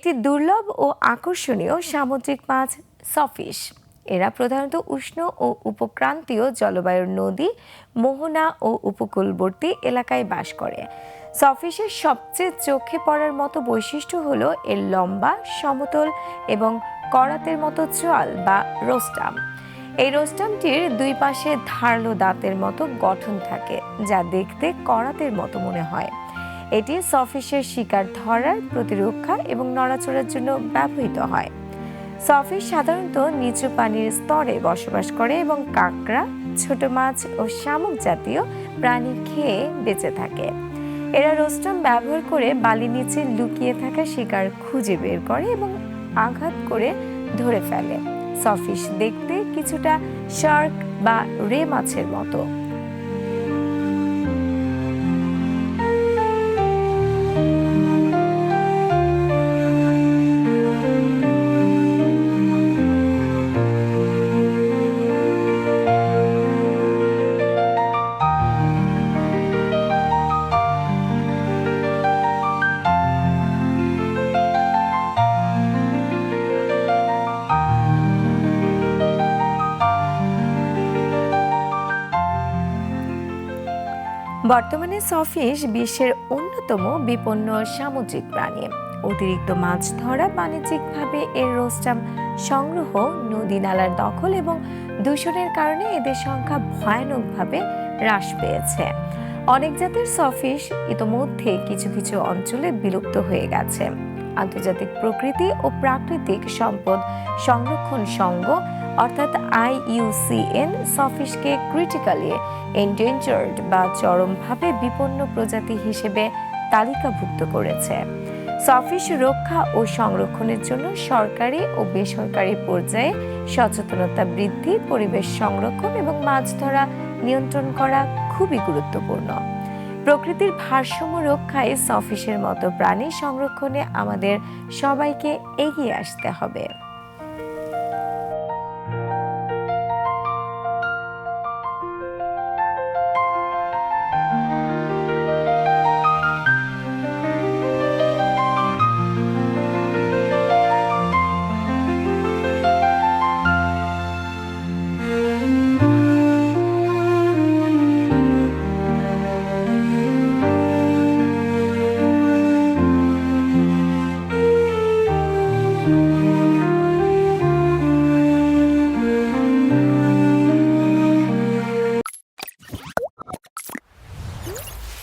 একটি দুর্লভ ও আকর্ষণীয় সামুদ্রিক মাছ সফিশ। এরা প্রধানত উষ্ণ ও উপক্রান্তীয় জলবায়ুর নদী, মোহনা ও উপকূলবর্তী এলাকায় বাস করে। সফিশের সবচেয়ে চোখে পড়ার মতো বৈশিষ্ট্য হলো এর লম্বা, সমতল এবং করাতের মতো চোয়াল বা রোস্টাম। এই রোস্টামটির দুই পাশে ধারালো দাঁতের মতো গঠন থাকে, যা দেখতে করাতের মতো মনে হয়। এটি সফিশের শিকার ধরার প্রতিরক্ষা এবং নড়াচড়ার জন্য ব্যবহৃত হয়। সফিশ সাধারণত নিচু পানির স্তরে বসবাস করে এবং কাঁকড়া, ছোট মাছ ও শামুক জাতীয় প্রাণী খেয়ে বেঁচে থাকে। এরা রোস্টম ব্যবহার করে বালি নিচে লুকিয়ে থাকা শিকার খুঁজে বের করে এবং আঘাত করে ধরে ফেলে। সফিশ দেখতে কিছুটা শার্ক বা রে মাছের মতো। বর্তমানে সফিশ বিশ্বের অন্যতম বিপন্ন সামুদ্রিক প্রাণী। অতিরিক্ত মাছ ধরা বাণিজ্যিকভাবে এর রোস্টাম সংগ্রহ, নদী নালার দখল এবং দূষণের কারণে এদের সংখ্যা ভয়ানকভাবে হ্রাস পেয়েছে। অনেক জাতের সফিশ ইতোমধ্যে কিছু কিছু অঞ্চলে বিলুপ্ত হয়ে গেছে। আন্তর্জাতিক প্রকৃতি ও প্রাকৃতিক সম্পদ সংরক্ষণ সংঘ অর্থাৎ আইইউসিএন সফিশকে ক্রিটিক্যালি এন্ডেঞ্জার্ড বা চরমভাবে বিপন্ন প্রজাতি হিসেবে তালিকাভুক্ত করেছে। সফিশ রক্ষা ও সংরক্ষণের জন্য সরকারি ও বেসরকারি পর্যায়ে সচেতনতা বৃদ্ধি, পরিবেশ সংরক্ষণ এবং মাছ ধরা নিয়ন্ত্রণ করা খুবই গুরুত্বপূর্ণ। প্রকৃতির ভারসাম্য রক্ষায় সফিশের মতো প্রাণী সংরক্ষণে আমাদের সবাইকে এগিয়ে আসতে হবে। Música